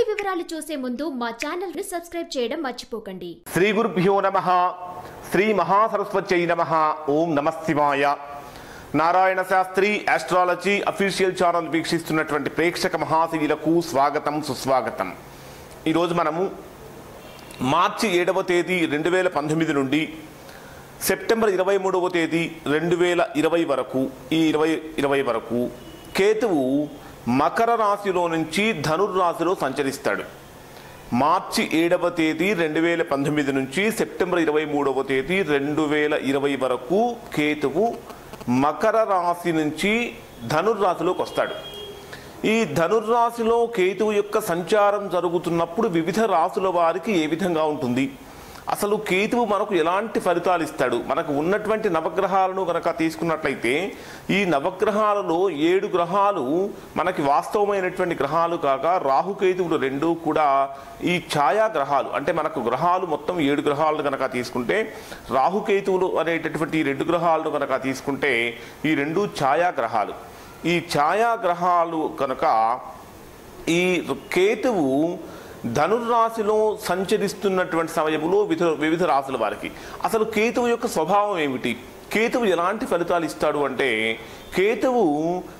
పూర్తి వివరాలు చూసే ముందు మా ఛానల్ని సబ్స్క్రైబ్ చేయడం మర్చిపోకండి. శ్రీ గురుభ్యో నమ. శ్రీ మహాసరస్వత్యై నమ. ఓం నమ శివాయ. Narayana Shastri astrology official channel వీక్షిస్తున్నటువంటి ప్రేక్షక మహాశీలకు స్వాగతం సుస్వాగతం. ఈరోజు మనము మార్చి ఏడవ తేదీ రెండు వేల పంతొమ్మిది నుండి సెప్టెంబర్ ఇరవై మూడవ తేదీ రెండు వేల ఇరవై వరకు ఈ ఇరవై ఇరవై వరకు కేతువు మకర రాశిలో నుంచి ధనుర్రాశిలో సంచరిస్తాడు. మార్చి ఏడవ తేదీ రెండు వేల పంతొమ్మిది నుంచి సెప్టెంబర్ ఇరవై మూడవ తేదీ రెండు వేల ఇరవై వరకు కేతువు మకర రాశి నుంచి ధనుర్రాశిలోకి వస్తాడు. ఈ ధనుర్రాశిలో కేతువు యొక్క సంచారం జరుగుతున్నప్పుడు వివిధ రాశుల వారికి ఏ విధంగా ఉంటుంది? అసలు కేతువు మనకు ఎలాంటి ఫలితాలు ఇస్తాడు? మనకు ఉన్నటువంటి నవగ్రహాలను కనుక తీసుకున్నట్లయితే ఈ నవగ్రహాలలో ఏడు గ్రహాలు మనకి వాస్తవమైనటువంటి గ్రహాలు కాక రాహుకేతువులు రెండు కూడా ఈ ఛాయా గ్రహాలు. అంటే మనకు గ్రహాలు మొత్తం ఏడు గ్రహాలను కనుక తీసుకుంటే రాహుకేతువులు అనేటటువంటి ఈ రెండు గ్రహాలను కనుక తీసుకుంటే ఈ రెండు ఛాయా గ్రహాలు. ఈ ఛాయాగ్రహాలు కనుక ఈ కేతువు ధనుర్రాశిలో సంచరిస్తున్నటువంటి సమయంలో వివిధ వివిధ రాశుల వారికి అసలు కేతువు యొక్క స్వభావం ఏమిటి? కేతువు ఎలాంటి ఫలితాలు ఇస్తాడు అంటే కేతువు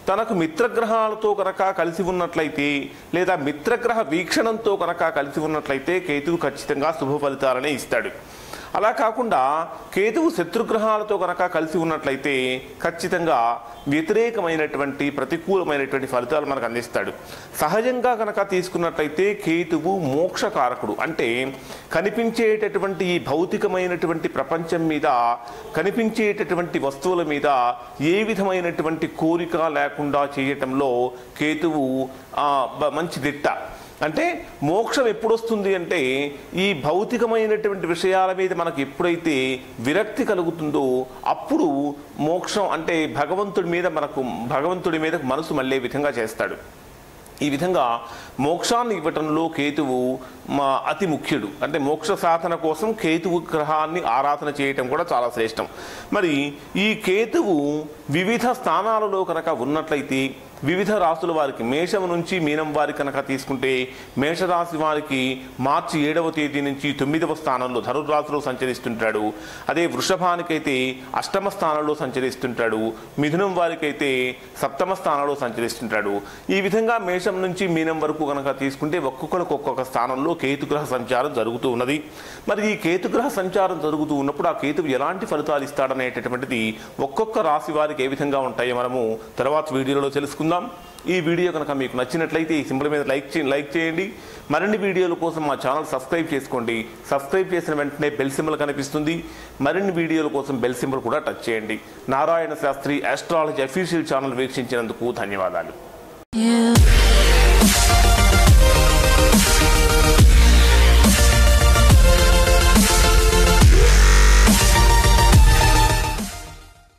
తనకు మిత్రగ్రహాలతో కనుక కలిసి ఉన్నట్లయితే లేదా మిత్రగ్రహ వీక్షణంతో కనుక కలిసి ఉన్నట్లయితే కేతువు ఖచ్చితంగా శుభ ఫలితాలనే ఇస్తాడు. అలా కాకుండా కేతువు శత్రుగ్రహాలతో కనుక కలిసి ఉన్నట్లయితే ఖచ్చితంగా వ్యతిరేకమైనటువంటి ప్రతికూలమైనటువంటి ఫలితాలు మనకు అందిస్తాడు. సహజంగా కనుక తీసుకున్నట్లయితే కేతువు మోక్షకారకుడు. అంటే కనిపించేటటువంటి ఈ భౌతికమైనటువంటి ప్రపంచం మీద కనిపించేటటువంటి వస్తువుల మీద ఏ విధమైనటువంటి కోరిక లేకుండా చేయటంలో కేతువు మంచి దిట్ట. అంటే మోక్షం ఎప్పుడు వస్తుంది అంటే ఈ భౌతికమైనటువంటి విషయాల మీద మనకు ఎప్పుడైతే విరక్తి కలుగుతుందో అప్పుడు మోక్షం అంటే భగవంతుడి మీద మనకు భగవంతుడి మీద మనసు మళ్ళే విధంగా చేస్తాడు? ఈ విధంగా మోక్షాన్ని ఇవ్వటంలో కేతువు మా అతి ముఖ్యుడు. అంటే మోక్ష సాధన కోసం కేతువు గ్రహాన్ని ఆరాధన చేయటం కూడా చాలా శ్రేష్టం. మరి ఈ కేతువు వివిధ స్థానాలలో కనుక ఉన్నట్లయితే వివిధ రాశుల వారికి మేషం నుంచి మీనం వారి కనుక తీసుకుంటే మేషరాశి వారికి మార్చి ఏడవ తేదీ నుంచి తొమ్మిదవ స్థానంలో ధనుర్రాశిలో సంచరిస్తుంటాడు. అదే వృషభానికైతే అష్టమ స్థానంలో సంచరిస్తుంటాడు. మిథునం వారికైతే సప్తమ స్థానంలో సంచరిస్తుంటాడు. ఈ విధంగా మేషం నుంచి మీనం వరకు కనుక తీసుకుంటే ఒక్కొక్కరికి ఒక్కొక్క స్థానంలో కేతుగ్రహ సంచారం జరుగుతూ ఉన్నది. మరి ఈ కేతుగ్రహ సంచారం జరుగుతూ ఉన్నప్పుడు ఆ కేతువు ఎలాంటి ఫలితాలు ఇస్తాడనేటటువంటిది ఒక్కొక్క రాశి వారికి ఏ విధంగా ఉంటాయో మనము తర్వాత వీడియోలో తెలుసుకుందాం. ఈ వీడియో కనుక మీకు నచ్చినట్లయితే ఈ సింబల్ మీద లైక్ చేయండి లైక్ చేయండి. మరిన్ని వీడియోల కోసం మా ఛానల్ సబ్స్క్రైబ్ చేసుకోండి. సబ్స్క్రైబ్ చేసిన వెంటనే బెల్ సింబల్ కనిపిస్తుంది. మరిన్ని వీడియోల కోసం బెల్ సింబల్ కూడా టచ్ చేయండి. Narayana Shastri astrology official channel వీక్షించినందుకు ధన్యవాదాలు.